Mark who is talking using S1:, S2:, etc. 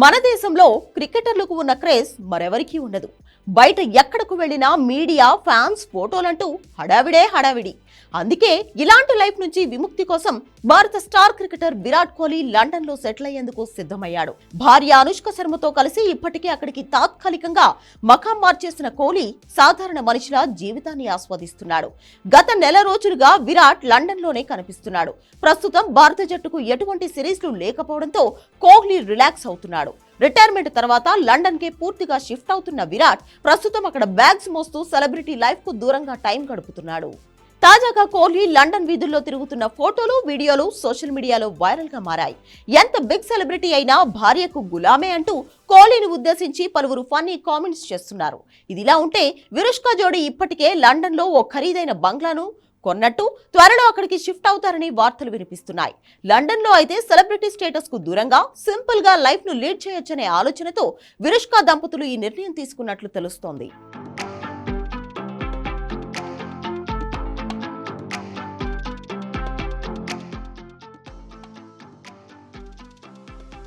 S1: మన దేశంలో క్రికెటర్లకు ఉన్న క్రేజ్ మరెవరికీ ఉండదు. బయట ఎక్కడకు వెళ్ళినా మీడియా ఫ్యాన్స్ ఫోటోలంటూ హడావిడే హడావిడి. అందుకే ఇలాంటి లైఫ్ నుంచి విముక్తి కోసం భారత స్టార్ క్రికెటర్ విరాట్ కోహ్లీ లండన్లో సెటిల్ అయ్యేందుకు సిద్ధమయ్యాడు. భార్య అనుష్క శర్మతో కలిసి ఇప్పటికే అక్కడికి తాత్కాలికంగా మకాం మార్చేసిన కోహ్లీ సాధారణ మనిషిలా జీవితాన్ని ఆస్వాదిస్తున్నాడు. గత నెల రోజులుగా విరాట్ లండన్లోనే కనిపిస్తున్నాడు. ప్రస్తుతం భారత జట్టుకు ఎటువంటి సిరీస్లు లేకపోవడంతో కోహ్లీ రిలాక్స్ అవుతున్నాడు. రిటైర్మెంట్ తర్వాత లండన్ కే పూర్తిగా షిఫ్ట్ అవుతున్న విరాట్ ప్రస్తుతం అక్కడ బ్యాగ్స్ మోస్తూ సెలబ్రిటీ లైఫ్కు దూరంగా టైం గడుపుతున్నాడు. తాజాగా కోహ్లీ లండన్ వీధుల్లో తిరుగుతున్న ఫోటోలు వీడియోలు సోషల్ మీడియాలో వైరల్గా మారాయి. ఎంత బిగ్ సెలబ్రిటీ అయినా భార్యకు గులామే అంటూ కోహ్లీని ఉద్దేశించి పలువురు ఫన్నీ కామెంట్స్ చేస్తున్నారు. ఇదిలా ఉంటే విరుష్క జోడీ ఇప్పటికే లండన్లో ఓ ఖరీదైన బంగ్లాను కొన్నట్టు త్వరలో అక్కడికి షిఫ్ట్ అవుతారని వార్తలు వినిపిస్తున్నాయి. లండన్లో అయితే సెలబ్రిటీ స్టేటస్కు దూరంగా సింపుల్గా లైఫ్ను లీడ్ చేయొచ్చనే ఆలోచనతో విరుష్క దంపతులు ఈ నిర్ణయం తీసుకున్నట్లు తెలుస్తోంది.